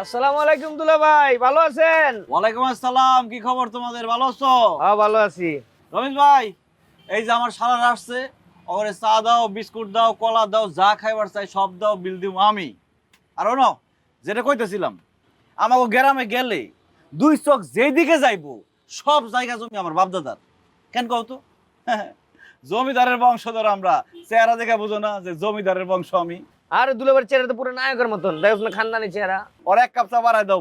আসসালামু আলাইকুম দুলা ভাই ভালো আছেন? ওয়ালাইকুম আসসালাম কি খবর তোমাদের? ভালো আছো? হ্যাঁ ভালো আছি। রমেশ ভাই এই যে আমার সারা আসছে ওরে চা দাও বিস্কুট দাও কলা দাও যা খাইবার চাই সব দাও বিল দিব আমি। আর ন যেটা কইতেছিলাম আমাকে গ্রামে গেলে দুই চোখ যেদিকে যাইবো সব জায়গা জমি আমার বাপদাদার। কেন কও তো? জমিদারের বংশধর আমরা চেহারা দেখে বুঝো না যে জমিদারের বংশ আমি। আর দুলাভাইয়ের চেহারা তো পুরো নায়কের মতন। দেখো না খানদানি চেহারা। ওর এক কাপ চা বাড়ায় দাও।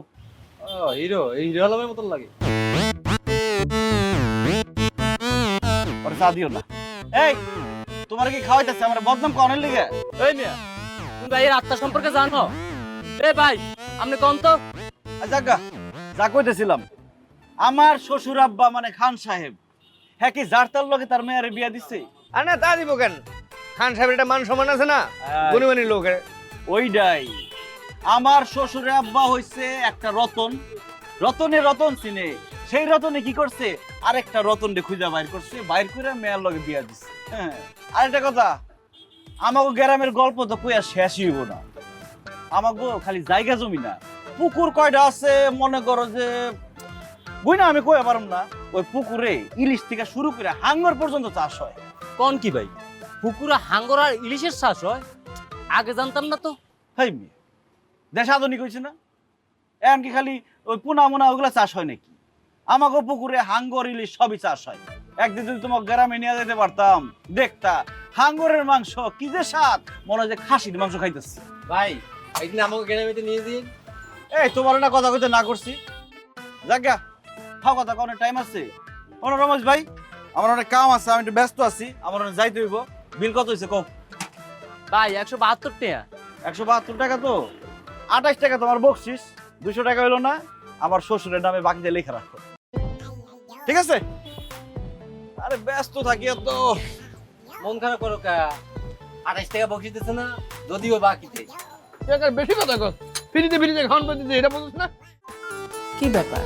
হিরো এই হিরো আলমের মতন লাগে। ওরে চা দিও না। এই তোমার কি খাওয়াইতেছে? আমার বদনাম কনের লিগে। এই মিয়া তুমি ভাইয়ের আত্মা সম্পর্কে জানো? এ ভাই আপনি কোন তো? যাগা যা কইতেছিলাম। আমার শ্বশুর আব্বা মানে খান সাহেব। হ্যাঁ কি যার তার লগে তার মেয়ের বিয়া দিচ্ছে আর না তা দিব কেন? খান সাহেবের একটা মান সম্মান আছে না? গুণমানী লোক। ওইটাই। আমার শ্বশুর আব্বা হইছে একটা রতন। রতনে রতন চিনে। সেই রতনে কি করছে? আরেকটা রতন রে খুঁজা বাইর করছে। বাইর করে মেয়ের লগে বিয়া দিছে। হ্যাঁ। আরেকটা কথা আমাকে গ্রামের গল্প তো কইয়া শেষই হইব না। আমাকে খালি জায়গা জমি না। পুকুর কয়টা আছে? মনে করো যে বুঝ না আমি কইয়া পারম না। ওই পুকুরে ইলিশ থেকে শুরু করে হাঙ্গর পর্যন্ত চাষ হয়। কোন কি ভাই? পুকুরা হাঙ্গর আর ইলিশের শ্বাস হয়? আগে জানতাম না তো। হাই মেয়ে দেশ আধুনিক হয়েছে না? এমনকি খালি ওই পোনা মোনা ওগুলা চাষ হয় নাকি? আমাকে পুকুরে হাঙ্গর ইলিশ সবই চাষ হয়। একদিন যদি তোমাকে গ্রামে নিয়ে যেতে পারতাম দেখতা হাঙ্গরের মাংস কি যে স্বাদ মনে হয় যে খাসির মাংস খাইতেছে। ভাই একদিন আমাকে গ্রামেতে নিয়ে দিন এই তোমার না কথা কইতে না করছি। যাজ্ঞা ফাও কথা অনেক টাইম আছে। কোনো রমেশ ভাই আমার অনেক কাম আছে আমি একটু ব্যস্ত আছি আমার অনেক যাইতে হইব। বিল কত হয়েছে কও? ভাই একশো বাহাত্তর টাকা। একশো বাহাত্তর টাকা তো? আঠাশ টাকা তোমার বকশিস দুশো টাকা হইল না আমার শ্বশুরের নামে বাকিতে লেখা রাখো। ঠিক আছে? আরে ব্যস্ত থাকি তো মন খারাপ করো কা। আঠাইশ টাকা বকশিস দিচ্ছে না যদিও বাকিতে। বেশি কথা কর ফ্রিতে ফ্রিতে খাওয়ান পেতে এটা বুঝিস না? কি ব্যাপার?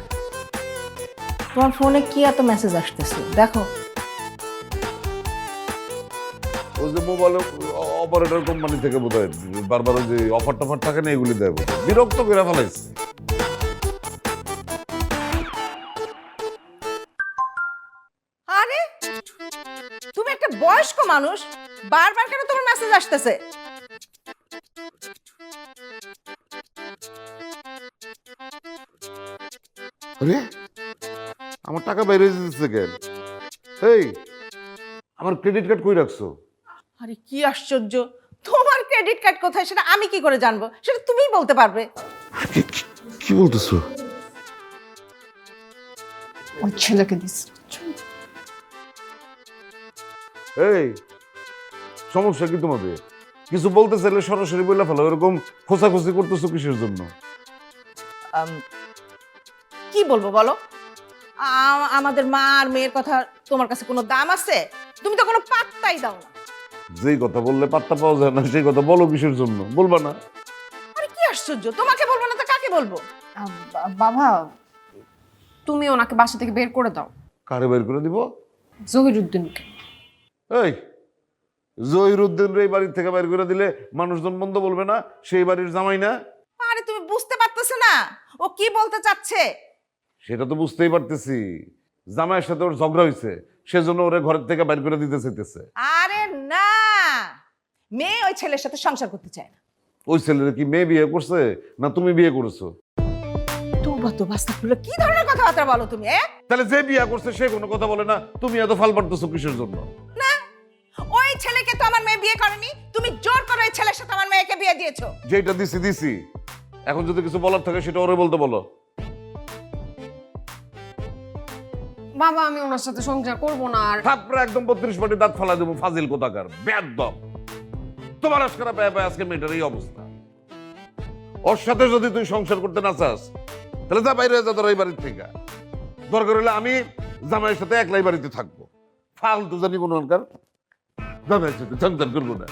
তোমার ফোনে কি এত মেসেজ আসতেছে? দেখো। ওই যে মোবাইল অপারেটর কোম্পানি থেকে বোধ হয় বারবার ওই যে অফার টফার থাকে না এগুলি দেয়। বিরক্ত করে ফেলাইছে। আরে তুমি একটা বয়স্ক মানুষ বারবার কেন তোমার মেসেজ আসতেছে? আরে আমার টাকা বাইরে দিতেছে কেন? এই আমার ক্রেডিট কার্ড কই রাখছো? আরে কি আশ্চর্য! তোমার ক্রেডিট কার্ড কোথায়? সেটা আমি কি করে জানব? সেটা তুমিই বলতে পারবে। কি- বলতেছো? ওই ছেলেকে দিস। এই সমস্যা কি তোমাদের? কিছু বলতে চাইলে সরাসরি বলে ফেলো এরকম খোঁচাখুচি করতেছো কিসের জন্য? কি বলব বলো? আমাদের মা আর মেয়ের কথা তোমার কাছে কোনো দাম আছে? তুমি তো কোনো পাত্তাই দাও না। যেই কথা বললে পাত্তা পাওয়া যায় না সেই কথা বলো কিসের জন্য? বলবা না। আরে কি আশ্চর্য তোমাকে বলব না তো কাকে বলব? বাবা তুমি ওনাকে বাসা থেকে বের করে দাও। কারে বের করে দিব? জহিরুদ্দিনকে। এই জহিরুদ্দিন এই বাড়ির থেকে বের করে দিলে মানুষজন মন্দ বলবে না সেই বাড়ির জামাই না? আরে তুমি বুঝতে পারতেছো না ও কি বলতে চাচ্ছে? সেটা তো বুঝতেই পারতেছি। জামাইয়ের সাথে ওর ঝগড়া হয়েছে সেজন্য ওরে ঘরের থেকে বের করে দিতে চাইতেছে। মেয়ে ওই ছেলের সাথে সংসার করতে চায় না। ওই ছেলের কি মেয়ে বিয়ে করছে? না তুমি বিয়ে করেছ? তোবা তো বাস্তাগুলো কি ধরনের কথাবার্তা বলো তুমি এ? তাহলে যে বিয়ে করছে সে কোনো কথা বলে না। তুমি এত ফাল পারতেছো কিসের জন্য? না ওই ছেলেকে তো আমার মেয়ে বিয়ে করেনি তুমি জোর করে ওই ছেলের সাথে আমার মেয়েকে বিয়ে দিয়েছ। যেটা দিছি দিছি। এখন যদি কিছু বলার থাকে সেটা ওরে বলতে বলো। বাবা আমি ওনার সাথে সংসার করব না আর থাপড়ে একদম বত্রিশ পাটি দাঁত ফালা দেবো ফাজিল কোথাকার বেদম আজকে মেয়েটার এই অবস্থা। ওর সাথে যদি তুই সংসার করতে না চাস, তাহলে বাইরে যা তোর এই বাড়ির থেকে। দরকার হলে আমি জামাইয়ের সাথে একলাই বাড়িতে থাকব। ফালতু জানি কোনো অনকার জামাইয়ের সাথে করব না।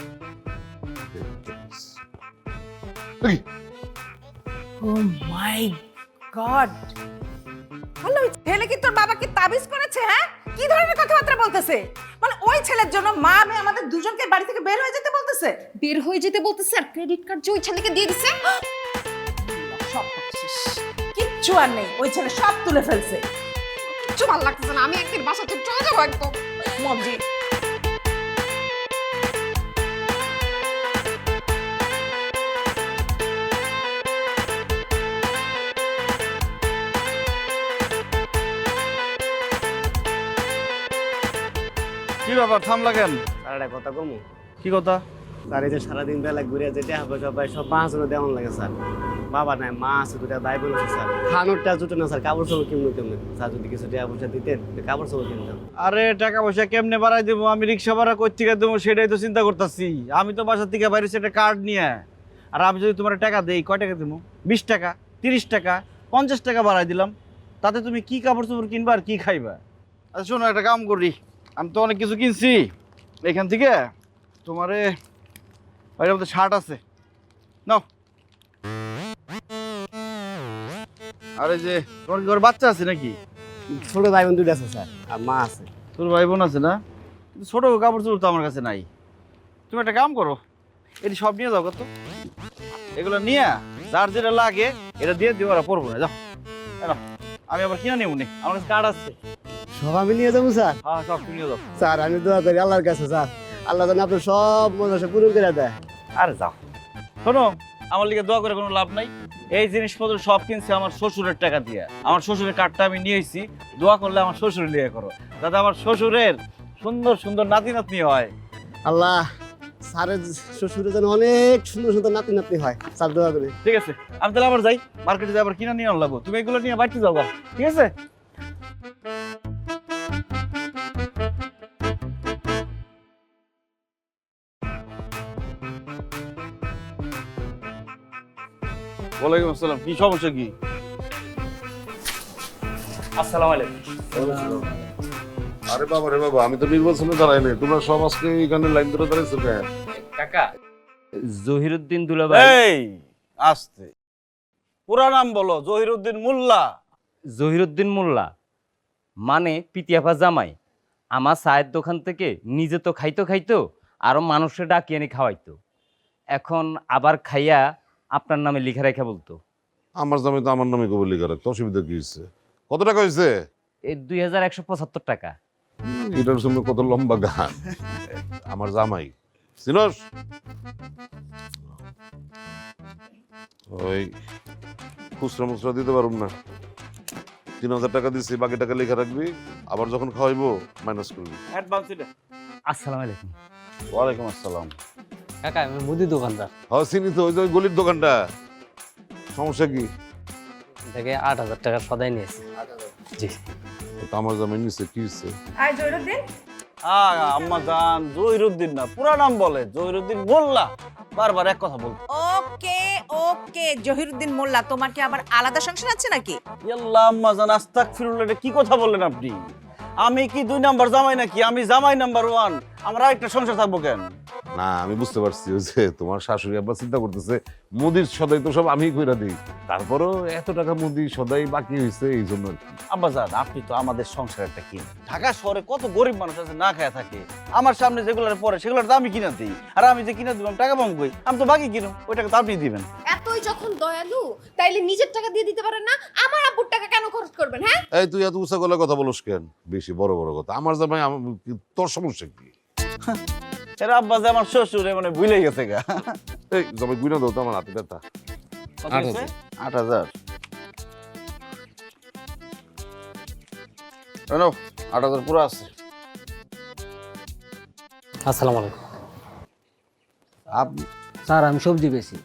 ছেলে কি তোর তাবিজ করেছে হ্যাঁ? কি ধরনের কথাবার্তা বলতেছে? মানে ওই ছেলের জন্য মা আমি আমাদের দুজনকে বাড়ি থেকে বের হয়ে যেতে বলতেছে। বের হয়ে যেতে বলতেছে আর ক্রেডিট কার্ড যে ওই ছেলেকে দিয়ে দিছে। সব কিচ্ছু আর নেই ওই ছেলে সব তুলে ফেলছে। কিচ্ছু ভালো লাগতেছে না আমি একদিন বাসা থেকে চলে যাব একদম। মজি ব্যাপার থামলা কেন আর একটা কথা কমু। কি কথা? যে সারাদিন বেলা ঘুরে যে টাকা পয়সা পাই সব পাঁচ হাজার দেওয়ান লাগে স্যার। বাবা নাই মা আছে দুটা ভাই বোন আছে স্যার। খানোরটা জুটে না স্যার কাপড় চোপড় কিনবো কেমন? স্যার যদি কিছু টাকা পয়সা দিতেন কাপড় চোপড় কিনতাম। আরে টাকা পয়সা কেমনে বাড়াই দেবো? আমি রিক্সা ভাড়া কই থেকে দেবো সেটাই তো চিন্তা করতেছি। আমি তো বাসা থেকে বাইরে একটা কার্ড নিয়ে আর আমি যদি তোমার টাকা দেই কয় টাকা দেবো? বিশ টাকা তিরিশ টাকা পঞ্চাশ টাকা বাড়াই দিলাম। তাতে তুমি কি কাপড় চোপড় কিনবা আর কি খাইবা? আচ্ছা শোনো একটা কাম করি। আমি তো অনেক কিছু কিনছি। এখান থেকে তোমারে ওইটার মধ্যে শার্ট আছে। নাও। আরে যে তোমার কি বাচ্চা আছে নাকি? ছোট ভাই বোন দুটো আছে স্যার আর মা আছে। তোর ভাই বোন আছে না? কিন্তু ছোট কাপড় চোপড় তো আমার কাছে নাই। তুমি একটা কাম করো এটি সব নিয়ে যাও কত। এগুলো নিয়ে যার যেটা লাগে এটা দিয়ে দিও ওরা পড়ব না যাও। আমি আবার কিনে নেব নি আমার কাছে কার্ড আছে। সব আমি নিয়ে যাব স্যার। হ্যাঁ সব তুমি নিয়ে যাও। স্যার আমি দোয়া করি আল্লাহর কাছে স্যার। আল্লাহ যেন আপনার সব মনে পূরণ করে দেয়। আরে যাও। শোনো আমার লিগে দোয়া করে কোনো লাভ নাই। এই জিনিসপত্র সব কিনছি আমার শ্বশুরের টাকা দিয়ে। আমার শ্বশুরের কার্ডটা আমি নিয়েছি দোয়া করলে আমার শ্বশুর লিয়ে করো। যাতে আমার শ্বশুরের সুন্দর সুন্দর নাতি নাতনি হয়। আল্লাহ স্যারের শ্বশুরে যেন অনেক সুন্দর সুন্দর নাতি নাতনি হয়। স্যার দোয়া করি। ঠিক আছে আমি তাহলে আবার যাই। মার্কেটে যাই আবার কিনা নিয়ে আনলাম। তুমি এগুলো নিয়ে বাড়িতে যাও গা, ঠিক আছে? ওয়ালাইকুম আসসালাম। কি সমস্যা কি? আসসালামু আলাইকুম। আরে বাবা রে বাবা আমি তো দাঁড়াই নাই। তোমরা সব আজকে এখানে লাইন ধরে দাঁড়াইছো কেন? কাকা জহিরুদ্দিন দুলাভাই। এই আসতে। পুরা নাম বলো জহিরুদ্দিন মোল্লা। জহিরুদ্দিন মোল্লা মানে পিতিয়াফা জামাই। আমার চায়ের দোকান থেকে নিজে তো খাইতো খাইতো আরও মানুষের ডাকিয়ে এনে খাওয়াইতো। এখন আবার খাইয়া আপনার নামে লিখে রেখে বলতো। আমার জামাই তো আমার নামে কবলি করে। রাখতো অসুবিধা কি হয়েছে? কত টাকা হয়েছে? এই দুই হাজার একশো পঁচাত্তর টাকা। এটার সঙ্গে কত লম্বা গান? আমার জামাই। চিনস ওই খুচরা মুচরা দিতে পারুম না। তিন হাজার টাকা দিচ্ছি বাকি টাকা লেখা রাখবি। আবার যখন খাওয়াইবো মাইনাস করবি। অ্যাডভান্স আসসালামু আলাইকুম। ওয়ালাইকুম আসসালাম। কাকা আমি মুদি দোকানদার। হ্যাঁ চিনি তো ওই যে গলির দোকানটা। সমস্যা কি? থেকে আট হাজার টাকা সদাই নিয়েছে। জি। তো আমার জামাই কি হচ্ছে? আর জয়রুদ্দিন? আ আম্মা জান জহিরুদ্দিন না পুরা নাম বলে জহিরুদ্দিন মোল্লা। বারবার এক কথা বলতো ওকে ওকে জহিরুদ্দিন মোল্লা তোমার কি আবার আলাদা সংসার আছে নাকি? ইয়াল্লাহ আম্মা জান আস্তাক ফিরুল্লাহ এটা কি কথা বললেন আপনি? আমি কি দুই নাম্বার জামাই নাকি? আমি জামাই নাম্বার ওয়ান। আমার আরেকটা সংসার থাকব কেন? না আমি বুঝতে পারছি ওই যে তোমার শাশুড়ি আব্বা চিন্তা করতেছে মুদির সদাই তো সব আমি কইরা দিই। তারপরও এত টাকা মুদি সদাই বাকি হয়েছে এই জন্য আর কি। আব্বা জান আপনি তো আমাদের সংসারটা কি ঢাকা শহরে কত গরিব মানুষ আছে না খায় থাকে। আমার সামনে যেগুলোর পরে সেগুলোর দামই কিনা দিই। আর আমি যে কিনা দিলাম টাকা পাবো আমি তো বাকি কিনো ওই টাকা তো আপনি দিবেন। এতই যখন দয়ালু তাইলে নিজের টাকা দিয়ে দিতে পারেন না আমার আব্বুর টাকা কেন খরচ করবেন হ্যাঁ? এই তুই এত উঁচা গলায় কথা বলস কেন? বেশি বড় বড় কথা। আমার জামাই আমার তোর সমস্যা কি? এরা আব্বা যে আমার শ্বশুর মানে ভুলে গেছে গা। এই জামাই গুইনা দাও তো আমার হাতে ব্যথা? আট হাজার। আট হাজার পুরো আছে। আসসালামু আলাইকুম। আপ- স্যার আমি সবজি বেশি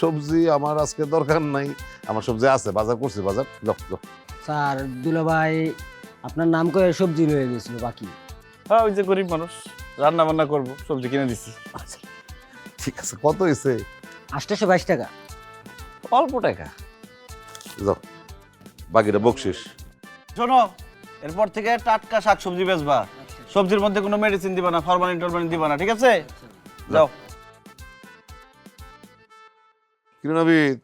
সবজি আমার আজকে দরকার নাই। আমার সবজি আছে বাজার করছি বাজার। লক লক স্যার দুলাভাই আপনার নাম করে সবজি রয়ে গেছিল বাকি? হ্যাঁ ওই যে গরিব মানুষ রান্না বান্না করব সবজি কিনে দিছি। ঠিক আছে কত হয়েছে আটশোশো বাইশ টাকা। অল্প টাকা। যাও বাকিটা বকশিস। শোনো এরপর থেকে টাটকা শাক সবজি বেচবা সবজির মধ্যে কোনো মেডিসিন দিবা না ফরমালিন টরমালিন দিবা না ঠিক আছে? যাও। কিরণাবিদ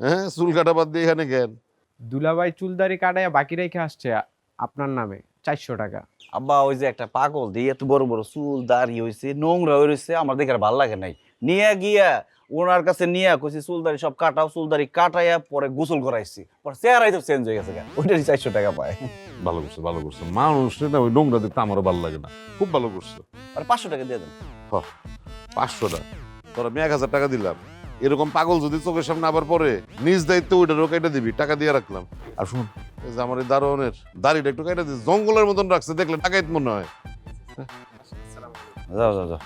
হ্যাঁ চুল কাটা বাদ দিয়ে এখানে কেন? দুলাভাই চুলদারি কাটাইয়া বাকি রেখে আসছে আপনার নামে চারশো টাকা। আব্বা ওই যে একটা পাগল দিয়ে এত বড় বড় চুল দাড়ি হয়েছে নোংরা হয়ে রয়েছে আমার দেখে আর ভালো লাগে নাই। নিয়ে গিয়া ওনার কাছে নিয়ে কইছি চুলদারি সব কাটাও চুলদারি কাটাইয়া পরে গোসল করাইছি। পরে চেহারাই তো চেঞ্জ হয়ে গেছে গা। ওইটারই চারশো টাকা পায়। ভালো করছ ভালো করছ। মানুষ না ওই নোংরা দেখতে আমারও ভালো লাগে না। খুব ভালো করছ। আর পাঁচশো টাকা দিয়ে দেন। পাঁচশোটা তোরা আমি এক হাজার টাকা দিলাম। এরকম পাগল যদি চোখের সামনে আবার পরে নিজ দায়িত্ব ওইটারও কেটে দিবি টাকা দিয়ে রাখলাম। আর শুন এই যে আমার এই দারোয়ানের দাড়িটা একটু কেটে দিস জঙ্গলের মতন রাখছে দেখলে টাকাইত মনে হয়। যাও যাও যাও।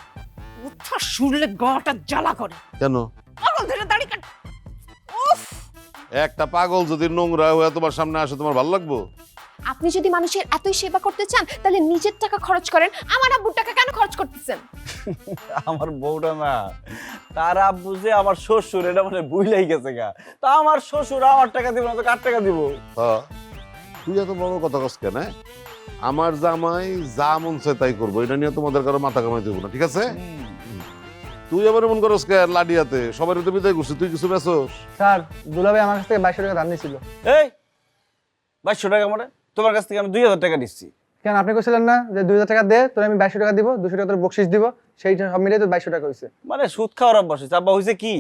উঠা শুনলে গটা জ্বালা করে। কেন? পাগল ধরে দাড়ি কাট। উফ! একটা পাগল যদি নোংরা হয়ে তোমার সামনে আসে তোমার ভালো লাগবো? আপনি যদি মানুষের এতই সেবা করতে চান তাহলে নিজের টাকা খরচ করেন। আমার আব্বুর টাকা কেন খরচ করতেছেন? আমার বউটা না তার আব্বু যে আমার শ্বশুর এটা মানে বুঝলেই গেছে গা। তা আমার শ্বশুর আমার টাকা দিব না তো কার টাকা দিব? হ্যাঁ তুই এত বড় কথা কস কেন হ্যাঁ? আমার জামাই যা মন চায় তাই করব এটা নিয়ে তোমাদের কারও মাথা কামাই দেবো না ঠিক আছে? তুই আবার এমন করস কে লাডিয়াতে? সবাই তো বিদায় করছিস তুই কিছু বেচোস? স্যার দুলাভাই আমার কাছ থেকে বাইশশো টাকা ধার নিয়েছিল। এই বাইশশো টাকা মানে? তোমার কাছ থেকে আমি দুই হাজার টাকা দিচ্ছি কেন আপনি কইছিলেন না যে দুই হাজার টাকা দে তোর আমি বাইশশো টাকা দিব দুশো টাকা তোর বকশিস দিব সেইটা সব মিলিয়ে তো বাইশশো টাকা হয়েছে মানে সুদ খাওয়ার অভ্যাস হয়েছে আব্বা হয়েছে কি?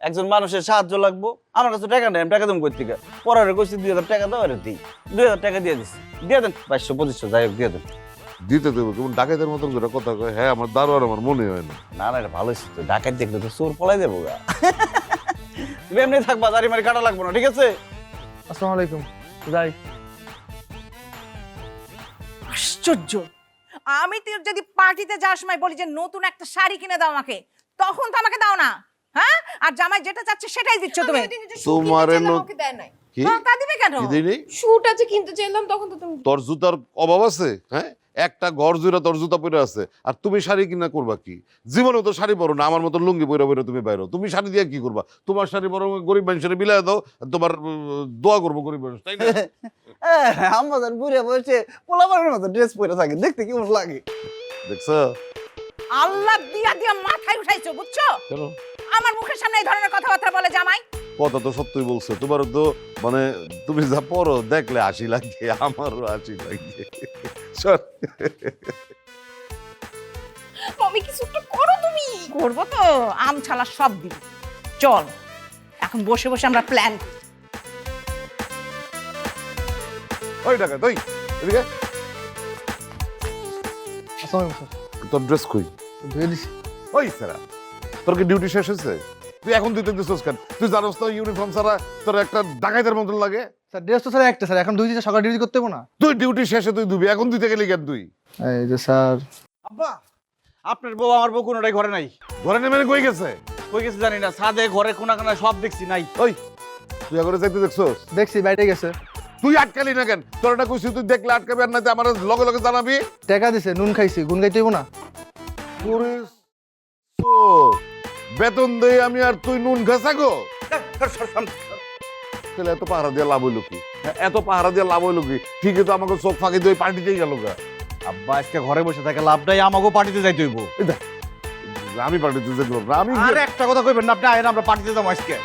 একজন মানুষের সাহায্য লাগবো। আমার কাছে টাকা নেই আমি টাকা দেবো কোথেকে পরে কইছি দুই হাজার টাকা দাও আরে দিই। দুই হাজার টাকা দিয়ে দিচ্ছি দিয়ে দেন বাইশশো পঁচিশশো যাই হোক দিয়ে দেন। দিতে দেবো কেমন ডাকাইতের মতন করে কথা কয় হ্যাঁ আমার দারোয়ার আমার মনে হয় না। না না এটা ভালো হয়েছে তো ডাকাত দেখলে তো চোর পলাই দেবো গা। তুমি এমনি থাকবা দাঁড়ি মারি কাটা লাগবো না ঠিক আছে? আসসালামু আলাইকুম যাই। আশ্চর্য। আমি তো যদি পার্টিতে যাওয়ার সময় বলি যে নতুন একটা শাড়ি কিনে দাও আমাকে তখন তো আমাকে দাও না। হ্যাঁ? আর জামাই যেটা চাচ্ছে সেটাই দিচ্ছ তুমি। তোমারে আমাকে দেয় নাই। কি? তা দিবে কেন? দিই নেই কিনতে চাইলাম তখন তো তুমি তোর জুতার অভাব আছে হ্যাঁ? একটা ঘর জুড়ে তোর জুতা পরে আছে আর তুমি শাড়ি কিনা করবা কি? জীবনে তো শাড়ি পরো না আমার মতো লুঙ্গি পরে পরে তুমি বাইরো। তুমি শাড়ি দিয়ে কি করবা? তোমার শাড়ি পরো গরিব মানুষের বিলায় দাও তোমার দোয়া করব গরিব মানুষ তাই না? আমাদের বুড়ে বসে পোলাপানের মতো ড্রেস পরে থাকে দেখতে কেমন লাগে? দেখছ? আল্লাহ দিয়া দিয়া মাথায় উঠাইছো বুঝছ? কেন? আমার মুখের সামনে এই ধরনের কথাবার্তা বলে জামাই। কথা তো সত্যই বলছে তোমার তো মানে তুমি যা পড়ো দেখলে হাসি লাগে আমারও হাসি লাগে মমি কিছু একটা করো তুমি। করব তো আম ছালা সব দিব। চল এখন বসে বসে আমরা প্ল্যান ওই টাকা তুই এদিকে। আসসালামু আলাইকুম তোর ড্রেস কই? ধুয়ে দিছি। ওই স্যারা তোর কি ডিউটি শেষ হয়েছে? তুই এখন তুই দিছিস কেন? তুই জানোস তো ইউনিফর্ম ছাড়া তোর একটা ডাকাইতের মতন লাগে। স্যার ড্রেস তো স্যার একটা স্যার। এখন দুই দিন সকাল ডিউটি করতে হবে না? তুই ডিউটি শেষে তুই ধুবি এখন দিতে গেলি কেন তুই এই যে স্যার। আব্বা আপনার বউ আমার বউ কোনোটাই ঘরে নাই। ঘরে নেমে কই গেছে? কই গেছে জানি না ছাদে ঘরে কোনা কোনা সব দেখছি নাই। ওই তুই আগরে যাইতে দেখছস? দেখছি বাইরে গেছে। তুই আটকালি না কেন? তোর একটা কইছি তুই দেখলে আটকাবি আর না আমার লগে লগে জানাবি। টাকা দিছে নুন খাইছি গুন খাইতে হইব না। বেতন দেই আমি আর তুই নুন ঘাসা গো। তাহলে এত পাহারা দিয়ে লাভ হইল কি? হ্যাঁ, এত পাহারা দিয়ে লাভ হইল কি? ঠিকই তো আমাকে চোখ ফাঁকি দিয়ে পার্টিতেই গেল গা। আব্বা আজকে ঘরে বসে থাকে লাভ নাই আমাকেও পার্টিতে যাইতে হইব। আমি পার্টিতে যেতে আমি আর একটা কথা কইবেন না আপনি আয়েন আমরা পার্টিতে যাব আজকে।